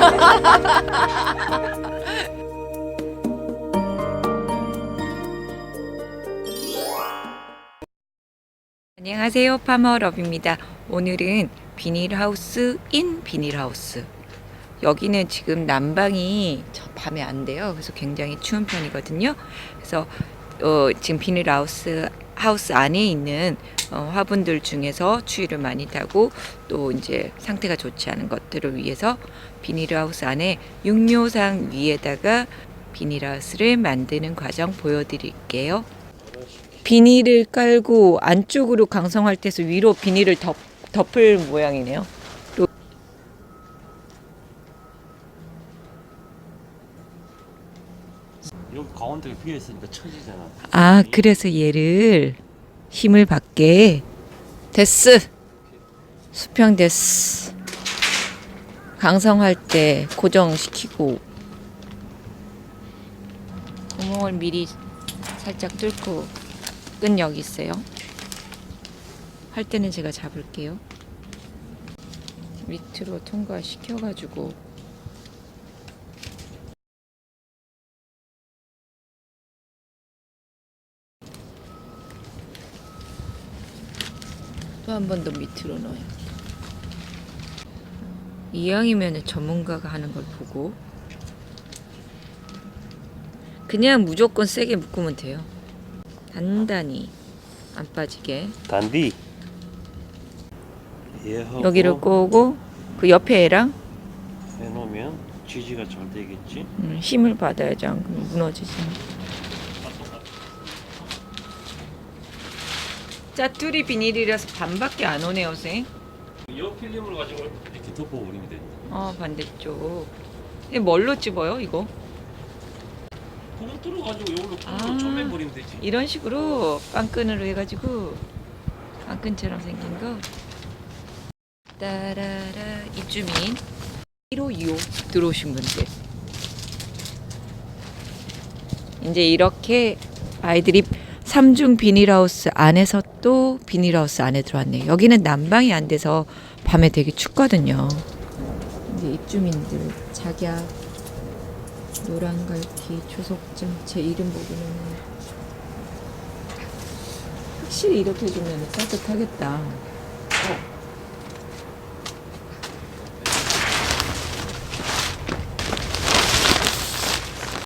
안녕하세요. 파머럽입니다. 오늘은 비닐하우스 인 비닐하우스. 여기는 지금 난방이 저 밤에 안 돼요. 그래서 굉장히 추운 편이거든요. 그래서 어, 지금 비닐하우스 하우스 안에 있는 어, 화분들 중에서 추위를 많이 타고 또 이제 상태가 좋지 않은 것들을 위해서 비닐하우스 안에 육묘상 위에다가 비닐하우스를 만드는 과정 보여드릴게요. 비닐을 깔고 안쪽으로 강성할 때서 위로 비닐을 덮, 덮을 모양이네요. 여기 가운데가 비어 있으니까 처지잖아. 아, 그래서 얘를 힘을 받게 됐스. 수평 됐스. 강성할 때 고정시키고 구멍을 미리 살짝 뚫고 끈 여기 있어요. 할 때는 제가 잡을게요. 밑으로 통과시켜가지고 또 한 번 더 밑으로 넣어요. 이왕이면 전문가가 하는 걸 보고 그냥 무조건 세게 묶으면 돼요. 단단히 안 빠지게 단디. 얘하고 여기를 꼬고 그 옆에 애랑 해놓으면 지지가 잘 되겠지. 음, 힘을 받아야지 안 그러면 무너지지. 짜투리 비닐이라서 반밖에 안 오네요, 쌤. 이 필름을 가지고 이렇게 덮어버리면 돼. 어 반대쪽. 이게 뭘로 집어요, 이거? 구멍 뚫어가지고 이걸로 아. 아. 쪼매버리면 되지. 이런 식으로 빵끈으로 해가지고 빵끈처럼 생긴 거. 따라라 입주민 1호 2호 들어오신 분들. 이제 이렇게 아이들이 삼중 비닐하우스 안에서 또 비닐하우스 안에 들어왔네요. 여기는 난방이 안 돼서 밤에 되게 춥거든요. 이제 입주민들 작약 노란 갈퀴 초속점 제 이름 보고는 확실히 이렇게 해주면 따뜻하겠다.